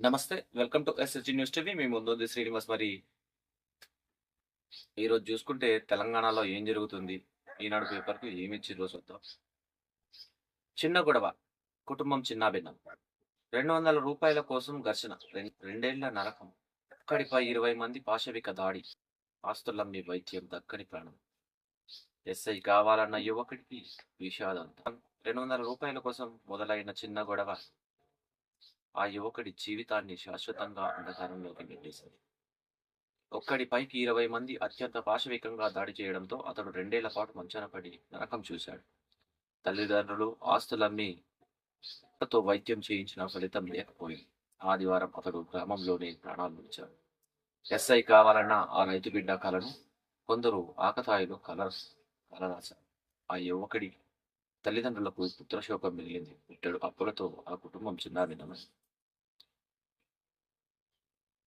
నమస్తే welcome to SSG news TV. మీ ముందు శ్రీనివాస్ మరి. ఈరోజు చూసుకుంటే తెలంగాణలో ఏం జరుగుతుంది? ఈనాడు పేపర్కు ఏమి రోజు వద్దాం చిన్న గొడవ కుటుంబం చిన్న భిన్నం. రెండు వందల రూపాయల కోసం ఘర్షణ రెండేళ్ళ నరకం. ఒక్కడిపై ఇరవై మంది పాశవిక దాడి. ఆస్తులమ్మి వైద్యం దక్కని ప్రాణం. ఎస్ఐ కావాలన్న యువకుడికి విషాదం రెండు వందల రూపాయల కోసం మొదలైన చిన్న గొడవ ఆ యువకుడి జీవితాన్ని శాశ్వతంగా అంధకారంలోకి నెట్టేసింది. ఒక్కడి పైకి ఇరవై మంది అత్యంత పాశవికంగా దాడి చేయడంతో అతడు రెండేళ్ళ పాటు మంచన పడి నరకం చూశాడు. తల్లిదండ్రులు ఆస్తులమ్మి తో వైద్యం చేయించిన ఫలితం లేకపోయింది. ఆదివారం అతడు గ్రామంలోనే ప్రాణాలు ఉంచాడు ఎస్ఐ కావాలన్న ఆ రైతు బిడ్డ కలను కొందరు ఆకతాయిలు కల కలరాశారు. ఆ యువకుడి తల్లిదండ్రులకు పుత్రశోకం మిగిలింది. ఇట్టడు అప్పులతో ఆ కుటుంబం చిన్నాభిన్నమైంది.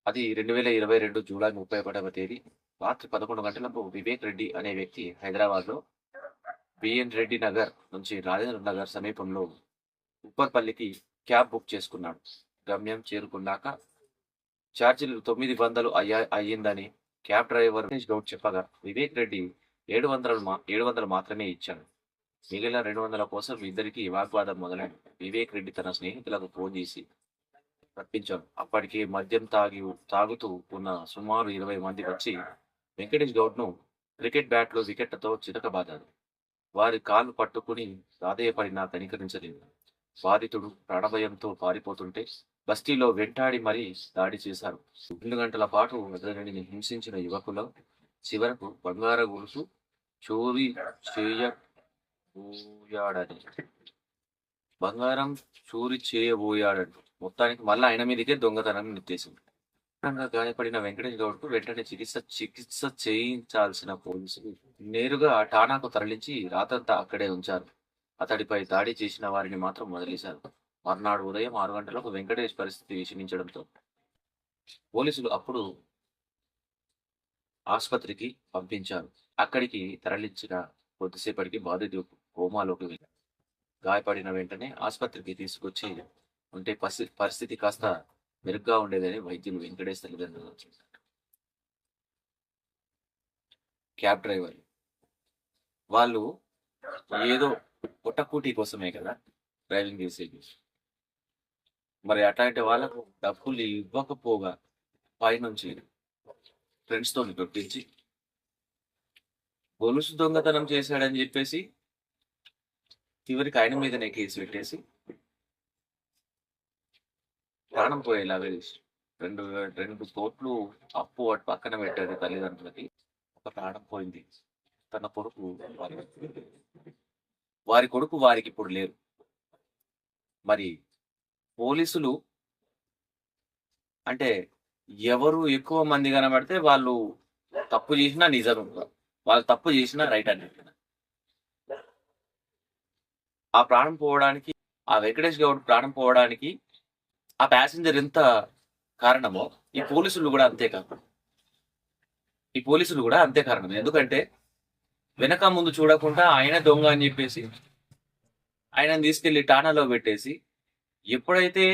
అది రెండు వేల ఇరవై రెండు జూలై ముప్పై ఒకటవ తేదీ. రాత్రి పదకొండు గంటలకు వివేక్ రెడ్డి అనే వ్యక్తి హైదరాబాద్లో బిఎన్ రెడ్డి నగర్ నుంచి రాజేంద్ర నగర్ సమీపంలో ఉప్పర్పల్లికి క్యాబ్ బుక్ చేసుకున్నాడు. గమ్యం చేరుకున్నాక ఛార్జీలు తొమ్మిది వందలు అయ్యా అయ్యిందని క్యాబ్ డ్రైవర్ రమేష్ గౌడ్ చెప్పగా వివేక్ రెడ్డి ఏడు వందలు మా ఏడు వందలు మాత్రమే ఇచ్చాడు. మిగిలిన రెండు వందల కోసం ఇద్దరికి వాగ్వాదం మొదలైంది. వివేక్ రెడ్డి తన స్నేహితులకు ఫోన్ చేసి రప్పించాడు అప్పటికే మద్యం తాగి తాగుతూ ఉన్న సుమారు ఇరవై మంది వచ్చి వెంకటేష్ గౌడ్ను క్రికెట్ బ్యాట్లో వికెట్లతో చితకబాదారు. వారి కాళ్ళు పట్టుకుని ప్రాధేయపడినా కనికరించలేదు. బాధితుడు ప్రాణభయంతో పారిపోతుంటే బస్తీలో వెంటాడి మరీ దాడి చేశారు. రెండు గంటల పాటు అతనిని హింసించిన యువకులు చివరకు బంగార గురుసు చోరీ చేయబోయాడని. బంగారం చోరీ చేయబోయాడని. మొత్తానికి మళ్ళీ ఆయన మీదకే దొంగతనం నెట్టేసింది తీవ్రంగా గాయపడిన వెంకటేష్ గౌడ్కు వెంటనే చికిత్స చికిత్స చేయించాల్సిన పోలీసులు నేరుగా ఠానాకు తరలించి రాతంతా అక్కడే ఉంచారు. అతడిపై దాడి చేసిన వారిని మాత్రం వదిలేశారు. మర్నాడు ఉదయం ఆరు గంటలకు వెంకటేష్ పరిస్థితి విషమించడంతో పోలీసులు అప్పుడు ఆసుపత్రికి పంపించారు. అక్కడికి తరలించిన కొద్దిసేపటికి బాధితుడు కోమాలోకి వెళ్ళారు గాయపడిన వెంటనే ఆసుపత్రికి తీసుకొచ్చి ఉంటే పరిస్థితి పరిస్థితి కాస్త మెరుగ్గా ఉండేదని వైద్యులు వెంకటేష్ తల్లిదండ్రులు చెప్పారు క్యాబ్ డ్రైవర్. వాళ్ళు ఏదో పుట్టకూటి కోసమే కదా డ్రైవింగ్ చేసేది మరి అట్లాంటి వాళ్ళకు డబ్బులు ఇవ్వకపోగా పైనుంచి ఫ్రెండ్స్తో గొప్పించి గొలుసు దొంగతనం చేశాడని చెప్పేసి చివరికి ఆయన మీదనే కేసు పెట్టేసి ప్రాణం పోయేలాగా చేసి రెండు రెండు కోట్లు అప్పు వాటి పక్కన పెట్టారు తల్లిదండ్రులకి. ఒక ప్రాణం పోయింది. తన కొడుకు వారి కొడుకు వారికి ఇప్పుడు లేరు. మరి పోలీసులు అంటే ఎవరు ఎక్కువ మంది కనబడితే వాళ్ళు తప్పు చేసినా నిజం. వాళ్ళు తప్పు చేసినా రైట్ అని ఆ ప్రాణం పోవడానికి ఆ వెంకటేష్ గౌడ్ ప్రాణం పోవడానికి ఆ ప్యాసింజర్ ఎంత కారణమో ఈ పోలీసులు కూడా అంతే కారణం ఈ పోలీసులు కూడా అంతే కారణం ఎందుకంటే వెనక ముందు చూడకుండా ఆయన దొంగ అని చెప్పేసి ఆయనను తీసుకెళ్ళి టానాలో పెట్టేసి ఎప్పుడైతే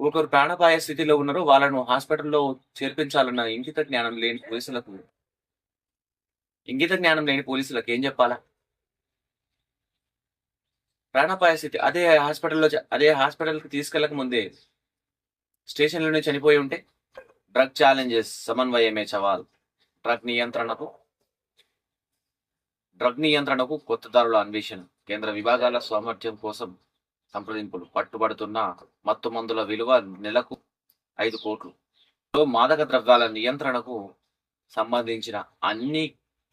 ఒకరు ప్రాణపాయ స్థితిలో ఉన్నారో వాళ్ళను హాస్పిటల్లో చేర్పించాలన్న ఇంగిత జ్ఞానం లేని పోలీసులకు ఇంగిత జ్ఞానం లేని పోలీసులకు ఏం చెప్పాలా? ప్రాణాపాయ స్థితి అదే హాస్పిటల్లో అదే హాస్పిటల్కి తీసుకెళ్ళక ముందే స్టేషన్లోనే చనిపోయి ఉంటే డ్రగ్ ఛాలెంజెస్ సమన్వయమే సవాల్ డ్రగ్ నియంత్రణకు డ్రగ్ నియంత్రణకు కొత్త దారుల అన్వేషణ. కేంద్ర విభాగాల సామర్థ్యం కోసం సంప్రదింపులు. పట్టుబడుతున్న మత్తు మందుల విలువ నెలకు ఐదు కోట్లు. మాదక ద్రవ్యాల నియంత్రణకు సంబంధించిన అన్ని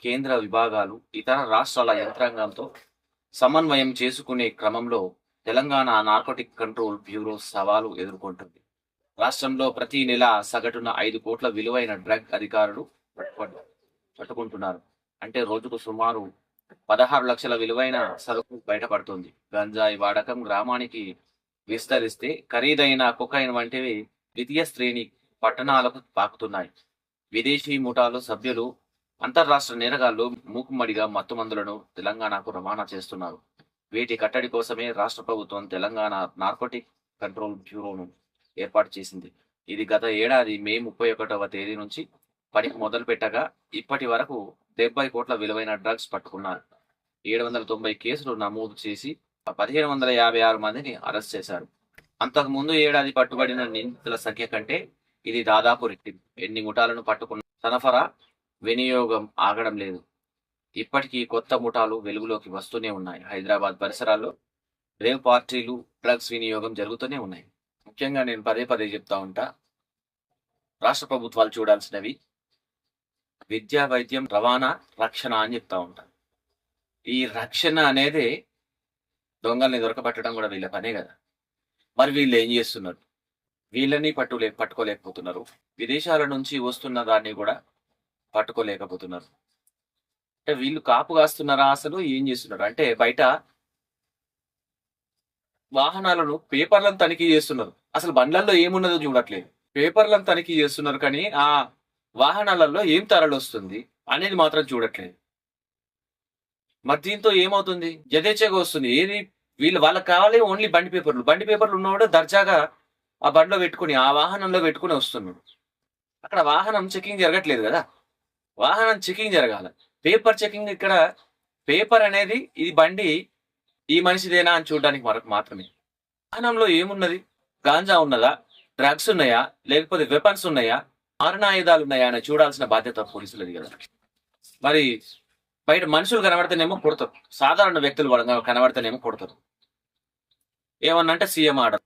కేంద్ర విభాగాలు ఇతర రాష్ట్రాల యంత్రాంగంతో సమన్వయం చేసుకునే క్రమంలో తెలంగాణ నార్కోటిక్ కంట్రోల్ బ్యూరో సవాలు ఎదుర్కొంటుంది. రాష్ట్రంలో ప్రతి నెల సగటున ఐదు కోట్ల విలువైన డ్రగ్ అధికారులు పట్టుకుంటున్నారు. అంటే రోజుకు సుమారు పదహారు లక్షల విలువైన సరుకు బయటపడుతుంది. గంజాయి వాడకం గ్రామానికి విస్తరిస్తే ఖరీదైన కొకైన్ వంటివి ద్వితీయ శ్రేణి పట్టణాలకు పాకుతున్నాయి. విదేశీ ముఠాలు సభ్యులు అంతర్రాష్ట్ర నేరగాళ్ళు మూకుమ్మడిగా మత్తుమందులను తెలంగాణకు రవాణా చేస్తున్నారు. వీటి కట్టడి కోసమే రాష్ట్ర ప్రభుత్వం తెలంగాణ నార్కోటిక్ కంట్రోల్ బ్యూరోను ఏర్పాటు చేసింది. ఇది గత ఏడాది మే ముప్పై ఒకటవ తేదీ నుంచి పనికి మొదలు పెట్టగా ఇప్పటి వరకు డెబ్బై కోట్ల విలువైన డ్రగ్స్ పట్టుకున్నారు ఏడు వందల తొంభై కేసులు నమోదు చేసి పదిహేను వందల యాభై ఆరు మందిని అరెస్ట్ చేశారు. అంతకు ముందు ఏడాది పట్టుబడిన నిందితుల సంఖ్య కంటే ఇది దాదాపు రెట్టింపు. ఎన్ని ముఠాలను పట్టుకున్న సరఫరా వినియోగం ఆగడం లేదు. ఇప్పటికీ కొత్త ముఠాలు వెలుగులోకి వస్తూనే ఉన్నాయి. హైదరాబాద్ పరిసరాల్లో రేవ్ పార్టీలు డ్రగ్స్ వినియోగం జరుగుతూనే ఉన్నాయి. ముఖ్యంగా నేను పదే పదే చెప్తా ఉంటా రాష్ట్ర ప్రభుత్వాలు చూడాల్సినవి విద్యా వైద్యం రవాణా రక్షణ అని చెప్తా ఉంటా. ఈ రక్షణ అనేది దొంగల్ని దొరకబట్టడం కూడా వీళ్ళ పనే కదా. మరి వీళ్ళు ఏం చేస్తున్నారు? వీళ్ళని పట్టులే పట్టుకోలేకపోతున్నారు. విదేశాల నుంచి వస్తున్న దాన్ని కూడా పట్టుకోలేకపోతున్నారు. అంటే వీళ్ళు కాపు కాస్తున్నారా అసలు? ఏం చేస్తున్నారు? అంటే బయట వాహనాలను పేపర్లను తనిఖీ చేస్తున్నారు. అసలు బండ్లలో ఏమున్నదో చూడట్లేదు. పేపర్లను తనిఖీ చేస్తున్నారు కానీ ఆ వాహనాలలో ఏం తరలి వస్తుంది అనేది మాత్రం చూడట్లేదు. మరి దీంతో ఏమవుతుంది? యథేచ్ఛగా వస్తుంది. ఏది వీళ్ళు వాళ్ళకి కావాలి ఓన్లీ బండి పేపర్లు. బండి పేపర్లు ఉన్నవాడు దర్జాగా ఆ బండిలో పెట్టుకుని ఆ వాహనంలో పెట్టుకుని వస్తున్నాడు. అక్కడ వాహనం చెకింగ్ జరగట్లేదు కదా? వాహనం చెకింగ్ జరగాలి. పేపర్ చెకింగ్ ఇక్కడ పేపర్ అనేది ఇది బండి ఈ మనిషిదేనా అని చూడడానికి మరొక మాత్రమే. వాహనంలో ఏమున్నది? గాంజా ఉన్నదా? డ్రగ్స్ ఉన్నాయా? లేకపోతే వెపన్స్ ఉన్నాయా? మారణాయుధాలు ఉన్నాయా అని చూడాల్సిన బాధ్యత పోలీసులది కదా మరి బయట మనుషులు కనబడితేనేమో కొడతారు. సాధారణ వ్యక్తులు కనబడితేనేమో కొడతారు. ఏమన్నా అంటే సీఎం ఆర్డర్.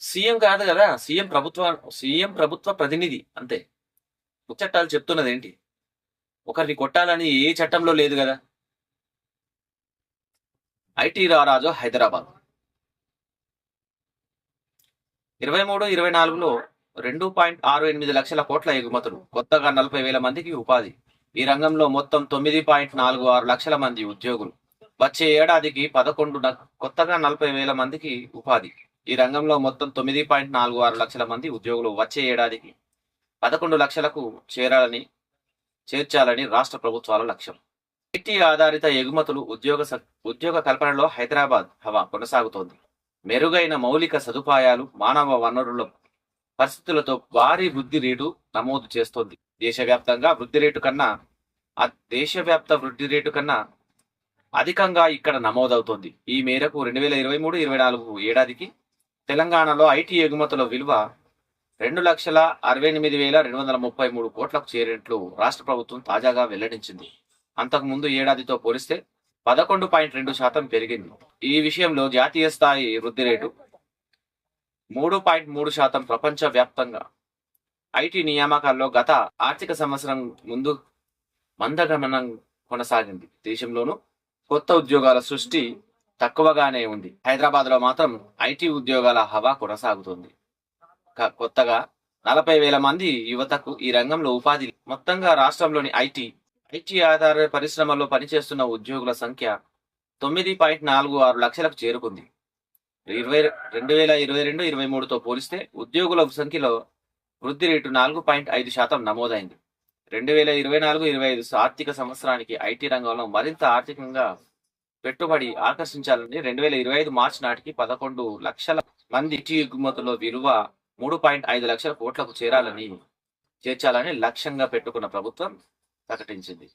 సీఎం కాదు కదా సీఎం ప్రభుత్వ సీఎం ప్రభుత్వ ప్రతినిధి అంతే. చట్టాలు చెప్తున్నది ఏంటి ఒకరిని కొట్టాలని ఏ చట్టంలో లేదు కదా. ఐటీ రారాజు హైదరాబాద్. ఇరవై మూడు ఇరవై నాలుగులో రెండు పాయింట్ ఆరు ఎనిమిది లక్షల కోట్ల ఎగుమతులు కొత్తగా నలభై వేల మందికి ఉపాధి. ఈ రంగంలో మొత్తం తొమ్మిది పాయింట్ నాలుగు ఆరు లక్షల మంది ఉద్యోగులు. వచ్చే ఏడాదికి పదకొండు కొత్తగా నలభై వేల మందికి ఉపాధి. ఈ రంగంలో మొత్తం తొమ్మిది పాయింట్ నాలుగు ఆరు లక్షల మంది ఉద్యోగులు వచ్చే ఏడాదికి పదకొండు లక్షలకు చేరాలని చేర్చాలని రాష్ట్ర ప్రభుత్వాల లక్ష్యం. ఐటీ ఆధారిత ఎగుమతులు ఉద్యోగ స- ఉద్యోగ కల్పనలో హైదరాబాద్ హవా కొనసాగుతోంది. మెరుగైన మౌలిక సదుపాయాలు మానవ వనరుల పరిస్థితులతో భారీ వృద్ధి రేటు నమోదు చేస్తోంది. దేశవ్యాప్తంగా వృద్ధి రేటు కన్నా దేశవ్యాప్త వృద్ధి రేటు కన్నా అధికంగా ఇక్కడ నమోదవుతోంది. ఈ మేరకు రెండు వేల ఇరవై మూడు ఇరవై నాలుగు ఏడాదికి తెలంగాణలో ఐటీ ఎగుమతుల విలువ రెండు లక్షల అరవై ఎనిమిది వేల రెండు వందల ముప్పై మూడు కోట్లకు చేరినట్లు రాష్ట్ర ప్రభుత్వం తాజాగా వెల్లడించింది. అంతకు ముందు ఏడాదితో పోలిస్తే పదకొండు పాయింట్ రెండు శాతం పెరిగింది. ఈ విషయంలో జాతీయ స్థాయి వృద్ధి రేటు మూడు పాయింట్ మూడు శాతం ప్రపంచ వ్యాప్తంగా ఐటీ నియామకాల్లో గత ఆర్థిక సంవత్సరం ముందు మందగమనం కొనసాగింది. దేశంలోనూ కొత్త ఉద్యోగాల సృష్టి తక్కువగానే ఉంది. హైదరాబాద్లో మాత్రం ఐటీ ఉద్యోగాల హవా కొనసాగుతుంది. కొత్తగా నలభై వేల మంది యువతకు ఈ రంగంలో ఉపాధి మొత్తంగా రాష్ట్రంలోని ఐటీ ఐటీ ఆధార పరిశ్రమలో పనిచేస్తున్న ఉద్యోగుల సంఖ్య తొమ్మిది పాయింట్ నాలుగు ఆరు లక్షలకు చేరుకుంది. ఇరవై రెండు వేల ఇరవై రెండు ఇరవై మూడుతో పోలిస్తే ఉద్యోగుల సంఖ్యలో వృద్ధి రేటు నాలుగు పాయింట్ ఐదు శాతం నమోదైంది. రెండు వేల ఇరవై నాలుగు ఇరవై ఐదు ఆర్థిక సంవత్సరానికి ఐటీ రంగంలో మరింత ఆర్థికంగా పెట్టుబడి ఆకర్షించాలని రెండు వేల ఇరవై ఐదు మార్చి నాటికి పదకొండు లక్షల మంది టీ ఎగుమతుల విలువ మూడు పాయింట్ ఐదు లక్షల కోట్లకు చేరాలని చేర్చాలని లక్ష్యంగా పెట్టుకున్న ప్రభుత్వం ప్రకటించింది.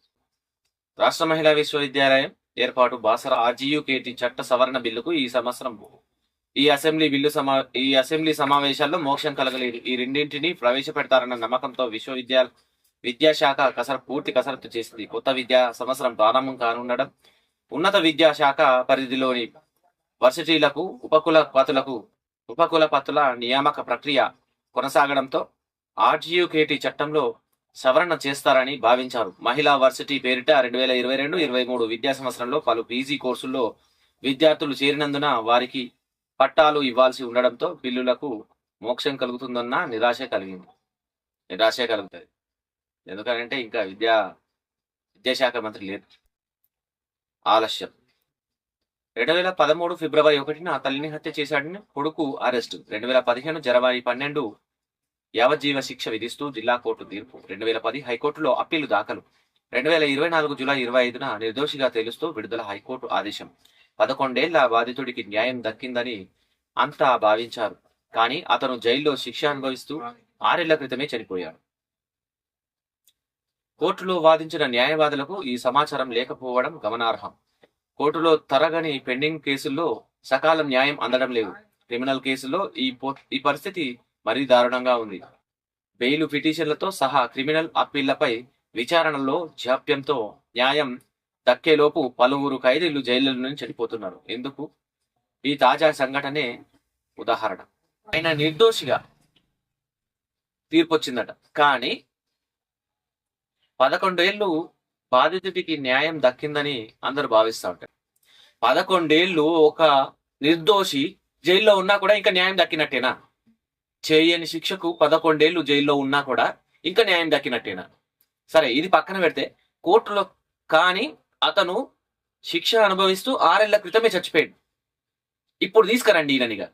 రాష్ట్ర మహిళా విశ్వవిద్యాలయం ఏర్పాటు బాసర ఆర్జీయుకేటి చట్ట సవరణ బిల్లుకు ఈ సంవత్సరం ఈ అసెంబ్లీ బిల్లు సమా ఈ అసెంబ్లీ సమావేశాల్లో మోక్షం కలగలేదు ఈ రెండింటిని ప్రవేశపెడతారన్న నమ్మకంతో విశ్వవిద్యాల విద్యాశాఖ కసర పూర్తి కసరత్తు చేసింది. కొత్త విద్యా సంవత్సరం ప్రారంభం కానుండడం ఉన్నత విద్యాశాఖ పరిధిలోని వర్సిటీలకు ఉపకుల ఉపకులపతుల నియామక ప్రక్రియ కొనసాగడంతో ఆర్జీయుకేటి చట్టంలో సవరణ చేస్తారని భావించారు. మహిళా వర్సిటీ పేరిట రెండు వేల ఇరవై రెండు ఇరవై మూడు విద్యా సంవత్సరంలో పలు పీజీ కోర్సుల్లో విద్యార్థులు చేరినందున వారికి పట్టాలు ఇవ్వాల్సి ఉండడంతో బిల్లులకు మోక్షం కలుగుతుందన్న నిరాశ కలిగింది. నిరాశ కలుగుతుంది. ఎందుకంటే ఇంకా విద్యా విద్యాశాఖ మంత్రి లేదు ఆలస్యం. రెండు వేల పదమూడు ఫిబ్రవరి ఒకటిన తల్లిని హత్య చేశాడని కొడుకు అరెస్టు. రెండు వేల పదిహేను జనవరి పన్నెండు యావజ్జీవ శిక్ష విధిస్తూ జిల్లా కోర్టు తీర్పు. రెండు వేల పది హైకోర్టులో అప్పీలు దాఖలు. రెండు వేల ఇరవై నాలుగు జూలై ఇరవై ఐదున నిర్దోషిగా తేలుస్తూ విడుదల హైకోర్టు ఆదేశం. పదకొండేళ్ళ బాధితుడికి న్యాయం దక్కిందని అంతా భావించారు. కానీ అతను జైల్లో శిక్ష అనుభవిస్తూ ఆరేళ్ళ క్రితమే చనిపోయాడు. కోర్టులో వాదించిన న్యాయవాదులకు ఈ సమాచారం లేకపోవడం గమనార్హం. కోర్టులో తరగని పెండింగ్ కేసుల్లో సకాలం న్యాయం అందడం లేదు. క్రిమినల్ కేసుల్లో ఈ ఈ పరిస్థితి మరీ దారుణంగా ఉంది. బెయిలు పిటిషన్లతో సహా క్రిమినల్ అప్పీళ్ళపై విచారణలో జాప్యంతో న్యాయం దక్కేలోపు పలువురు ఖైదీలు జైలు నుంచి చనిపోతున్నారు ఎందుకు? ఈ తాజా సంఘటనే ఉదాహరణ. ఆయన నిర్దోషిగా తీర్పు వచ్చిందట కానీ పదకొండేళ్ళు బాధితుడికి న్యాయం దక్కిందని అందరూ భావిస్తూ ఉంటారు. పదకొండేళ్ళు ఒక నిర్దోషి జైల్లో ఉన్నా కూడా ఇంకా న్యాయం దక్కినట్టేనా? చేయని శిక్షకు పదకొండేళ్ళు జైల్లో ఉన్నా కూడా ఇంకా న్యాయం దక్కినట్టేనా? సరే ఇది పక్కన పెడితే కోర్టులో కానీ అతను శిక్ష అనుభవిస్తూ ఆరేళ్ళ క్రితమే చచ్చిపోయాడు. ఇప్పుడు తీసుకురండి ఈయననిగా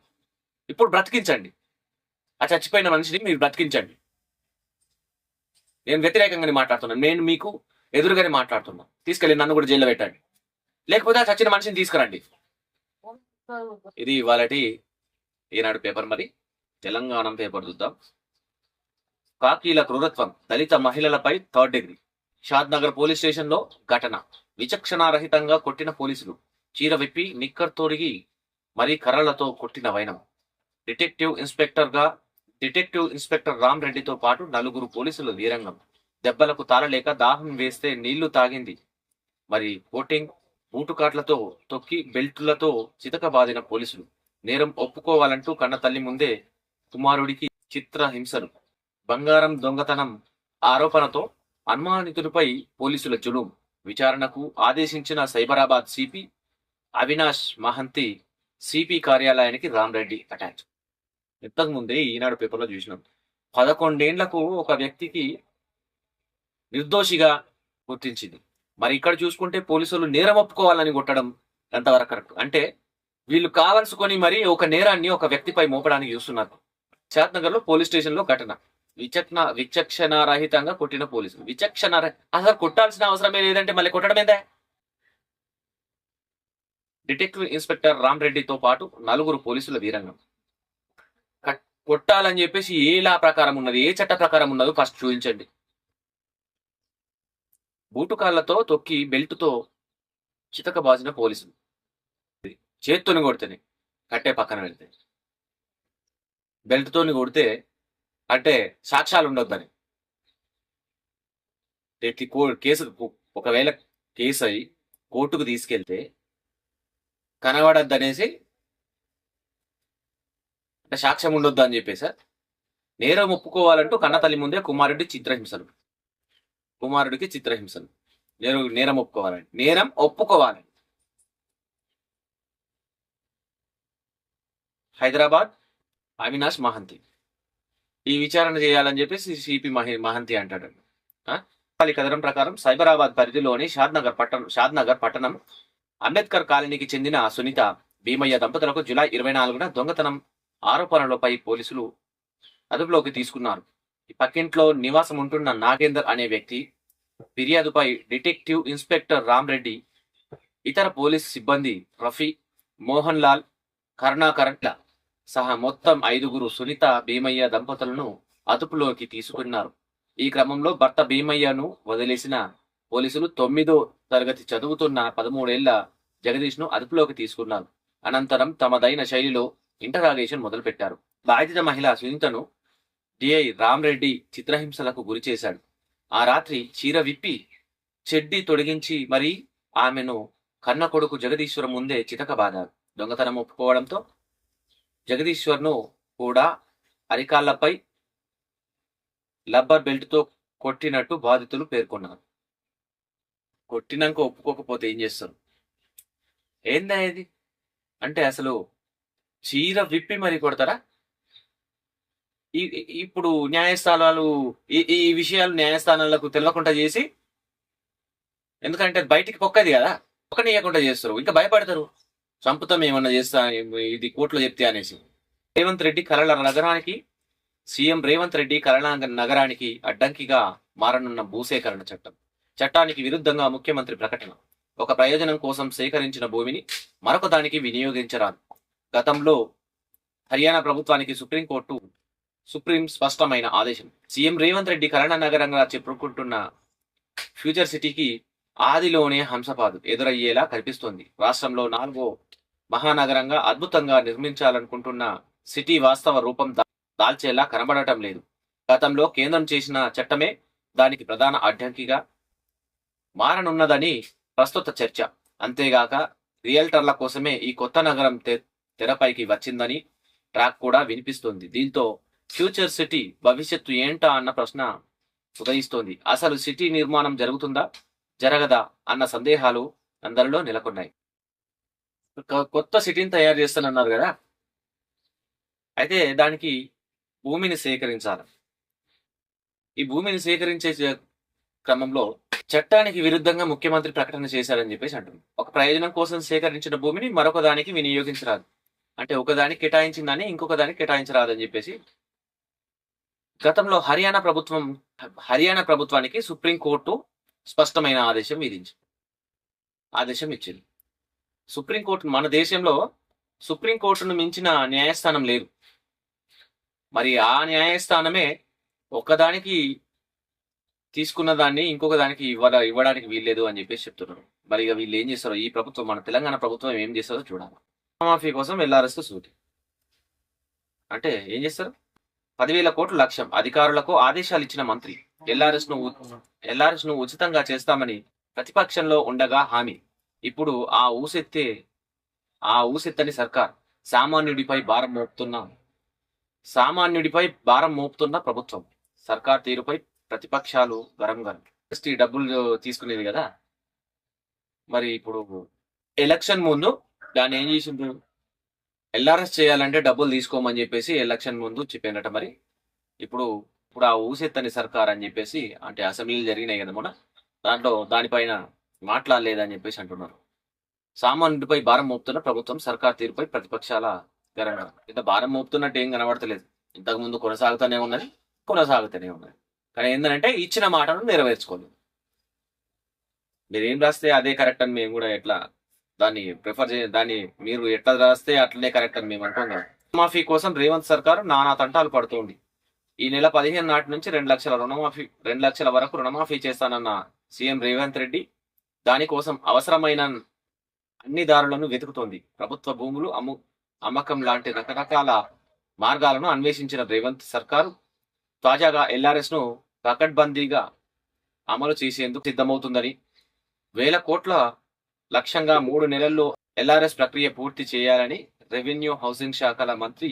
ఇప్పుడు బ్రతికించండి. ఆ చచ్చిపోయిన మనిషిని మీరు బ్రతికించండి. నేను వ్యతిరేకంగానే మాట్లాడుతున్నాను. నేను మీకు ఎదురుగానే మాట్లాడుతున్నా. తీసుకెళ్ళి నన్ను కూడా జైల్లో పెట్టండి. లేకపోతే ఆ చచ్చిన మనిషిని తీసుకురండి. ఇది ఇవాళటి ఈనాడు పేపర్ మరి. తెలంగాణ పేపర్ చూద్దాం. కాకీల క్రూరత్వం దళిత మహిళలపై థర్డ్ డిగ్రీ. షాద్ నగర్ పోలీస్ స్టేషన్లో ఘటన. విచక్షణారహితంగా కొట్టిన పోలీసులు. చీర విప్పి నిక్కర్ తొడిగి మరీ కర్రలతో కొట్టిన వైనం. డిటెక్టివ్ ఇన్స్పెక్టర్గా డిటెక్టివ్ ఇన్స్పెక్టర్ రామ్ రెడ్డితో పాటు నలుగురు పోలీసులు వీరంగం. దెబ్బలకు తాళలేక దాహం వేస్తే నీళ్ళు తాగింది. మరి ఓటింగ్ బూటుకాట్లతో తొక్కి బెల్టులతో చితకబాదిన పోలీసులు. నేరం ఒప్పుకోవాలంటూ కన్న తల్లి ముందే కుమారుడికి చిత్ర హింసలు. బంగారం దొంగతనం ఆరోపణతో అనుమానితుడిపై పోలీసుల జులుం. విచారణకు ఆదేశించిన సైబరాబాద్ సిపి అవినాష్ మహంతి సిపి కార్యాలయానికి రామ్రెడ్డి అటాచ్. ఇంతకు ముందే ఈనాడు పేపర్లో చూసినాం. పదకొండేండ్లకు ఒక వ్యక్తికి నిర్దోషిగా గుర్తించింది. మరి ఇక్కడ చూసుకుంటే పోలీసులు నేరం ఒప్పుకోవాలని కొట్టడం ఎంతవరకు కరెక్ట్? అంటే వీళ్ళు కావలసుకొని మరి ఒక నేరాన్ని ఒక వ్యక్తిపై మోపడానికి చూస్తున్నారు. శాత్నగర్లో పోలీస్ స్టేషన్లో ఘటన. విచక్షణ విచక్షణారహితంగా కొట్టిన పోలీసులు. విచక్షణ అసలు కొట్టాల్సిన అవసరమే లేదంటే మళ్ళీ కొట్టడం ఏందే? డిటెక్టివ్ ఇన్స్పెక్టర్ రామ్ రెడ్డితో పాటు నలుగురు పోలీసుల వీరంగం. కొట్టాలని చెప్పేసి ఏ లా ప్రకారం ఉన్నది? ఏ చట్ట ప్రకారం ఉన్నదో ఫస్ట్ చూపించండి. బూటుకాళ్ళతో తొక్కి బెల్టుతో చితకబాసిన పోలీసులు. చేత్తోని కొడితేనే కట్టే పక్కన వెళ్తే బెల్ట్తోని కొడితే అంటే సాక్ష్యాలు ఉండొద్దని ఎట్టి కో- కేసు ఒకవేళ కేసు అయి కోర్టుకు తీసుకెళ్తే కనబడద్దనేసి అంటే సాక్ష్యం ఉండొద్దు అని చెప్పేసి. నేరం ఒప్పుకోవాలంటూ కన్న తల్లి ముందే కుమారుడి చిత్రహింసలు కుమారుడికి చిత్రహింసలు. నేరం నేరం ఒప్పుకోవాలని. నేరం ఒప్పుకోవాలి. హైదరాబాద్ అవినాష్ మహంతి. ఈ విచారణ చేయాలని చెప్పేసి సిపి మహంతి అంటాడు. ఆ? ఈ కథనం ప్రకారం సైబరాబాద్ పరిధిలోని షాద్నగర్ పట్టణం షాద్నగర్ పట్టణం అంబేద్కర్ కాలనీకి చెందిన సునీత భీమయ్య దంపతులకు జులై ఇరవై నాలుగున దొంగతనం ఆరోపణలపై పోలీసులు అదుపులోకి తీసుకున్నారు. ఈ పక్కింట్లో నివాసం ఉంటున్న నాగేందర్ అనే వ్యక్తి ఫిర్యాదుపై డిటెక్టివ్ ఇన్స్పెక్టర్ రామ్ రెడ్డి ఇతర పోలీస్ సిబ్బంది రఫీ మోహన్ లాల్ కరుణాకరన్ల సహా మొత్తం ఐదుగురు సునీత భీమయ్య దంపతులను అదుపులోకి తీసుకున్నారు. ఈ క్రమంలో భర్త భీమయ్యను వదిలేసిన పోలీసులు తొమ్మిదో తరగతి చదువుతున్న పదమూడేళ్ళ జగదీష్ను అదుపులోకి తీసుకున్నారు. అనంతరం తమదైన శైలిలో ఇంటరాగేషన్ మొదలుపెట్టారు. బాధిత మహిళ సునీతను డిఐ రామ్రెడ్డి చిత్రహింసలకు గురి చేశాడు ఆ రాత్రి చీర విప్పి చెడ్డి తొడిగించి మరీ ఆమెను కన్న కొడుకు జగదీశ్వరం ముందే చితకబాదారు దొంగతనం ఒప్పుకోవడంతో జగదీశ్వర్ను కూడా అరికాళ్ళపై లబ్బర్ బెల్ట్తో కొట్టినట్టు బాధితులు పేర్కొన్నారు. కొట్టినాక ఒప్పుకోకపోతే ఏం చేస్తారు? ఏందా ఇది అంటే అసలు చీర విప్పి మరి కొడతారా? ఇప్పుడు న్యాయస్థానాలు ఈ ఈ విషయాలు న్యాయస్థానాలకు తెలియకుండా చేసి ఎందుకంటే బయటికి పొక్కది కదా పొక్కనియకుండా చేస్తారు. ఇంకా భయపడతారు. చంపుతాం ఏమన్నా చేస్తా ఇది కోర్టులో చెప్తే అనేసి. రేవంత్ రెడ్డి కరళ నగరానికి సీఎం రేవంత్ రెడ్డి కరళ నగరానికి అడ్డంకిగా మారనున్న భూసేకరణ చట్టం. చట్టానికి విరుద్ధంగా ముఖ్యమంత్రి ప్రకటన. ఒక ప్రయోజనం కోసం సేకరించిన భూమిని మరొక దానికి వినియోగించరాదు. గతంలో హర్యానా ప్రభుత్వానికి సుప్రీంకోర్టు సుప్రీం స్పష్టమైన ఆదేశం. సీఎం రేవంత్ రెడ్డి కరోనా నగరంగా చెప్పుకుంటున్న ఫ్యూచర్ సిటీకి ఆదిలోనే హంసపాదు ఎదురయ్యేలా కనిపిస్తోంది. రాష్ట్రంలో నాలుగో మహానగరంగా అద్భుతంగా నిర్మించాలనుకుంటున్న సిటీ వాస్తవ రూపం దాల్చేలా కనబడటం లేదు. గతంలో కేంద్రం చేసిన చట్టమే దానికి ప్రధాన అడ్డంకిగా మారనున్నదని ప్రస్తుత చర్చ. అంతేగాక రియల్టర్ల కోసమే ఈ కొత్త నగరం తె- తెరపైకి వచ్చిందని ట్రాక్ కూడా వినిపిస్తోంది. దీంతో ఫ్యూచర్ సిటీ భవిష్యత్తు ఏంటా అన్న ప్రశ్న ఉదయిస్తోంది. అసలు సిటీ నిర్మాణం జరుగుతుందా? జరగదా అన్న సందేహాలు అందరిలో నెలకొన్నాయి. కొత్త సిటీని తయారు చేస్తానన్నారు కదా? అయితే దానికి భూమిని సేకరించాలి. ఈ భూమిని సేకరించే క్రమంలో చట్టానికి విరుద్ధంగా ముఖ్యమంత్రి ప్రకటన చేశారని చెప్పేసి అంటుంది. ఒక ప్రయోజనం కోసం సేకరించిన భూమిని మరొక దానికి వినియోగించరాదు. అంటే ఒకదానికి కేటాయించిందని ఇంకొక దానికి కేటాయించరాదని చెప్పేసి గతంలో హర్యానా ప్రభుత్వం హర్యానా ప్రభుత్వానికి సుప్రీంకోర్టు స్పష్టమైన ఆదేశం విధించింది. ఆదేశం ఇచ్చింది. సుప్రీంకోర్టు మన దేశంలో సుప్రీంకోర్టును మించిన న్యాయస్థానం లేదు. మరి ఆ న్యాయస్థానమే ఒకదానికి తీసుకున్న దాన్ని ఇంకొక దానికి ఇవ్వ ఇవ్వడానికి వీల్లేదు అని చెప్పేసి చెప్తున్నారు. మరి ఇక వీళ్ళు ఏం చేస్తారో ఈ ప్రభుత్వం మన తెలంగాణ ప్రభుత్వం ఏం చేస్తారో చూడాలి. మాఫీ కోసం ఎల్ఆర్ఎస్ సూటి. అంటే ఏం చేస్తారు? పదివేల కోట్ల లక్ష్యం. అధికారులకు ఆదేశాలు ఇచ్చిన మంత్రి ఎల్ఆర్ఎస్ను ఎల్ఆర్ఎస్ను ఉచితంగా చేస్తామని ప్రతిపక్షంలో ఉండగా హామీ. ఇప్పుడు ఆ ఊసెత్తే ఆ ఊసెత్తని సర్కార్ సామాన్యుడిపై భారం మోపుతున్న సామాన్యుడిపై భారం మోపుతున్న ప్రభుత్వం. సర్కార్ తీరుపై ప్రతిపక్షాలు గరంగా. ఎస్టీ డబ్బులు తీసుకునేది కదా. మరి ఇప్పుడు ఎలక్షన్ ముందు దాన్ని ఏం చేసిండ్రు? ఎల్ఆర్ఎస్ చేయాలంటే డబ్బులు తీసుకోమని చెప్పేసి ఎలక్షన్ ముందు చెప్పినట మరి. ఇప్పుడు ఇప్పుడు ఆ ఊసెత్తని సర్కార్ అని చెప్పేసి అంటే అసెంబ్లీలు జరిగినాయి కదా మొన్న. దాంట్లో దానిపైన మాట్లాడలేదని చెప్పేసి అంటున్నారు. సామాన్యుడిపై భారం మోపుతున్న ప్రభుత్వం సర్కార్ తీరుపై ప్రతిపక్షాల గరంగా ఇంత భారం మోపుతున్నట్టు ఏం కనబడతలేదు. ఇంతకుముందు కొనసాగుతూనే ఉన్నది కొనసాగుతూనే ఉన్నది. కానీ ఏంటంటే ఇచ్చిన మాటను నెరవేర్చుకోలేదు. మీరేం రాస్తే అదే కరెక్ట్ అని మేము కూడా ఎట్లా దాన్ని ప్రిఫర్ చే దాన్ని మీరు ఎట్లా రాస్తే అట్లనే కరెక్ట్ అని మేము అంటాం కదా రుణమాఫీ కోసం రేవంత్ సర్కారు నానా తంటాలు పడుతోంది. ఈ నెల పదిహేను నాటి నుంచి రెండు లక్షల రుణమాఫీ రెండు లక్షల వరకు రుణమాఫీ చేస్తానన్న సీఎం రేవంత్ రెడ్డి దానికోసం అవసరమైన అన్ని దారులను వెతుకుతోంది. ప్రభుత్వ భూములు అమ్ము అమ్మకం లాంటి రకరకాల మార్గాలను అన్వేషించిన రేవంత్ సర్కారు తాజాగా ఎల్ఆర్ఎస్ను పకడ్బందీగా అమలు చేసేందుకు సిద్ధమవుతుందని వేల కోట్ల లక్ష్యంగా మూడు నెలల్లో ఎల్ఆర్ఎస్ ప్రక్రియ పూర్తి చేయాలని రెవెన్యూ హౌసింగ్ శాఖల మంత్రి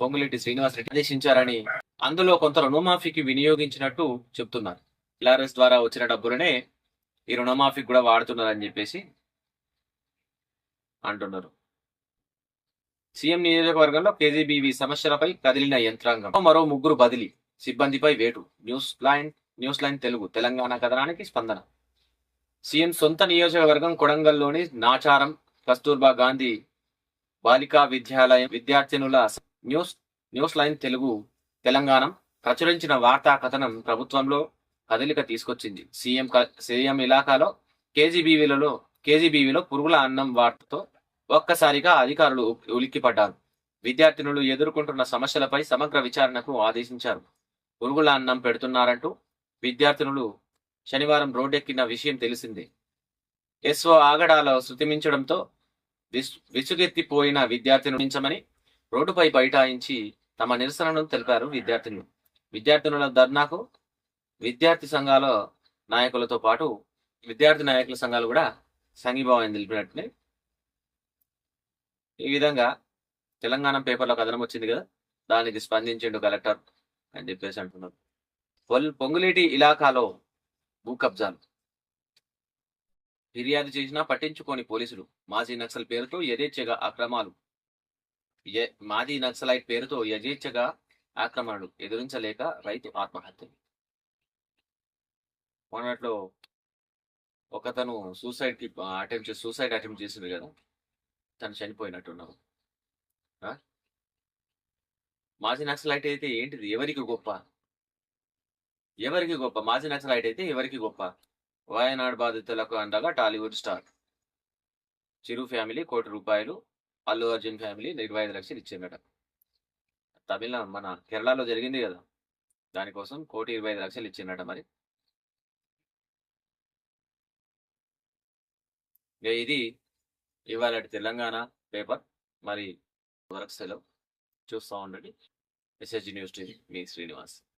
పొంగులేటి శ్రీనివాసరెడ్డి ఆదేశించారని అందులో కొంత రుణమాఫీకి వినియోగించినట్టు చెప్తున్నారు ఎల్ఆర్ఎస్ ద్వారా వచ్చిన డబ్బులనే ఈ రుణమాఫీకి కూడా వాడుతున్నారని చెప్పేసి అంటున్నారు. సీఎం నియోజకవర్గంలో కేజీబీవీ సమస్యలపై కదిలిన యంత్రాంగం. మరో ముగ్గురు బదిలీ. సిబ్బందిపై వేటు. News line news line Telugu. Telangana కథనానికి స్పందన. సీఎం సొంత నియోజకవర్గం కొడంగల్లోని నాచారం కస్తూర్బా గాంధీ బాలికా విద్యాలయం విద్యార్థినుల news news line Telugu Telangana ప్రచురించిన వార్తా కథనం ప్రభుత్వంలో కదలిక తీసుకొచ్చింది. సీఎం క- సీఎం ఇలాకాలో కేజీబీవీలలో కేజీబీవీలో పురుగుల అన్నం వార్తతో ఒక్కసారిగా అధికారులు ఉలిక్కిపడ్డారు. విద్యార్థినులు ఎదుర్కొంటున్న సమస్యలపై సమగ్ర విచారణకు ఆదేశించారు. పురుగుల అన్నం పెడుతున్నారంటూ విద్యార్థినులు శనివారం రోడ్డెక్కిన విషయం తెలిసిందే. ఎస్ఓ ఆగడాలో శృతిమించడంతో విసుగెత్తిపోయిన విద్యార్థిని ఉంచమని రోడ్డుపై బైఠాయించి తమ నిరసనను తెలిపారు విద్యార్థులు విద్యార్థినుల ధర్నాకు విద్యార్థి సంఘాల నాయకులతో పాటు విద్యార్థి నాయకుల సంఘాలు కూడా సంఘీభావం తెలిపినట్టునే ఈ విధంగా తెలంగాణ పేపర్లో కథనం వచ్చింది కదా దానికి స్పందించిండు కలెక్టర్ అని చెప్పేసి అంటున్నారు. పొల్ పొంగులేటి ఇలాకాలో భూ కబ్జాలు ఫిర్యాదు చేసినా పట్టించుకోని పోలీసులు. మాజీ నక్సల్ పేరుతో యథేచ్ఛగా అక్రమాలు. మాజీ నక్సలైట్ పేరుతో యథేచ్ఛగా ఆక్రమణలు ఎదురించలేక రైతు ఆత్మహత్య మొన్నట్లో ఒకతను సూసైడ్కి అటెంప్ట్ సూసైడ్ అటెంప్ట్ చేసింది కదా. తను చనిపోయినట్టున్నావు ఆ? మాజీ నక్సలైట్ అయితే ఏంటిది? ఎవరికి గొప్ప? ఎవరికి గొప్ప? మాజీ నక్సలైట్ అయితే ఎవరికి గొప్ప? వాయనాడు బాధితులకు అండగా టాలీవుడ్ స్టార్. చిరు ఫ్యామిలీ కోటి రూపాయలు. అల్లు అర్జున్ ఫ్యామిలీ ఇరవై ఐదు లక్షలు ఇచ్చిందట తమిళనాడు మన కేరళలో జరిగింది కదా? దానికోసం కోటి ఇరవై ఐదు లక్షలు ఇచ్చిందట మరి. ఇది ఇవాళ తెలంగాణ పేపర్. మరి వరకు సెలవు. చూస్తూ ఉండండి. ఎస్ఎస్జి న్యూస్ టీవీ మీ శ్రీనివాస్.